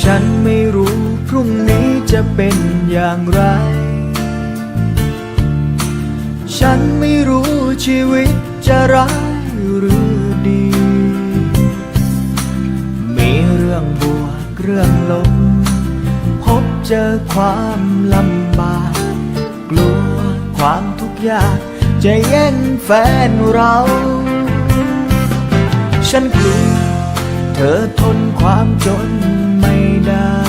ฉันไม่รู้พรุ่งนี้จะเป็นอย่างไร ฉันไม่รู้ชีวิตจะร้ายหรือดี มีเรื่องบวกเรื่องลบ พบเจอความลำบาก กลัวความทุกข์ยากจะแย่งแฟนเรา ฉันกลัวเธอทนความจน ได้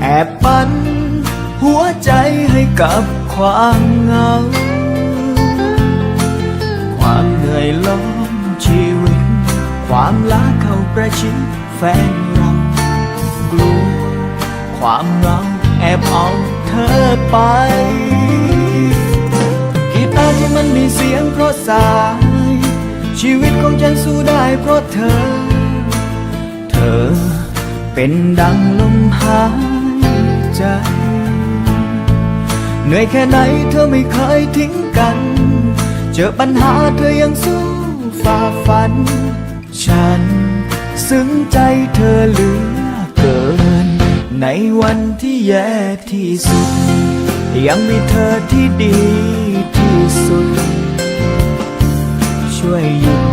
แอบปันหัวใจให้กับความเหงา ความเหนื่อยล้อมชีวิต ความล้าเข้าประชิดแฟนเรากลัวความเหงาแอบเอาเธอไปกีตาร์ที่มันมีเสียงเพราะสาย ชีวิตของฉันสู้ได้เพราะเธอ เธอ เป็นดังลมหายใจ เหนื่อยแค่ไหนเธอไม่เคยทิ้งกัน เจอปัญหาเธอยังสู้ฝ่าฟัน ฉันซึ้งใจเธอเหลือเกิน ในวันที่แย่ที่สุด ยังมีเธอที่ดีที่สุด ช่วยหยุด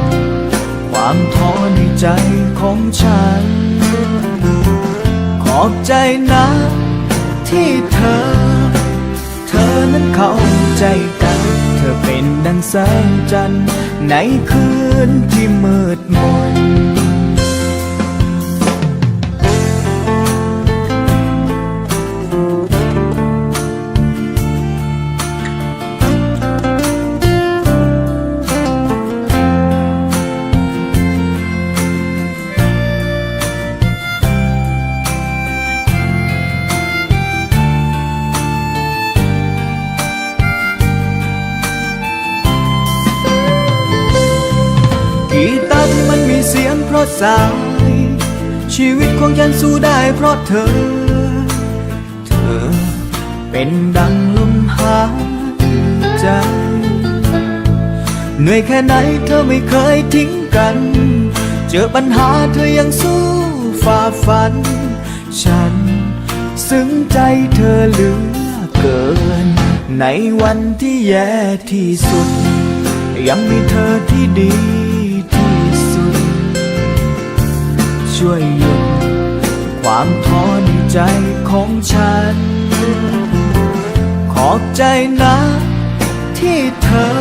ความท้อในใจของฉัน อบใจนะ ที่เธอ เธอนั้นเข้าใจกัน เธอเป็นดังแสงจันทร์ในคืนที่มืดมน ราะสาย ชีวิตของฉันสู้ได้เพราะเธอ เธอเป็นดังลมหายใจ เหนื่อยแค่ไหนเธอไม่เคยทิ้งกัน เจอปัญหาเธอยังสู้ฝ่าฟัน ฉันซึ้งใจเธอเหลือเกิน ในวันที่แย่ที่สุด ยังมีเธอที่ดี ช่วยหยุดความท้อในใจของฉัน ขอบใจนะ ที่เธอ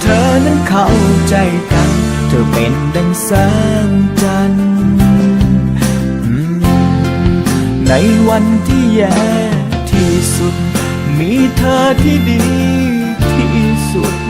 เธอนั้นเข้าใจกัน เธอเป็นดังแสงจันทร์ในวันที่แย่ที่สุด มีเธอที่ดีที่สุด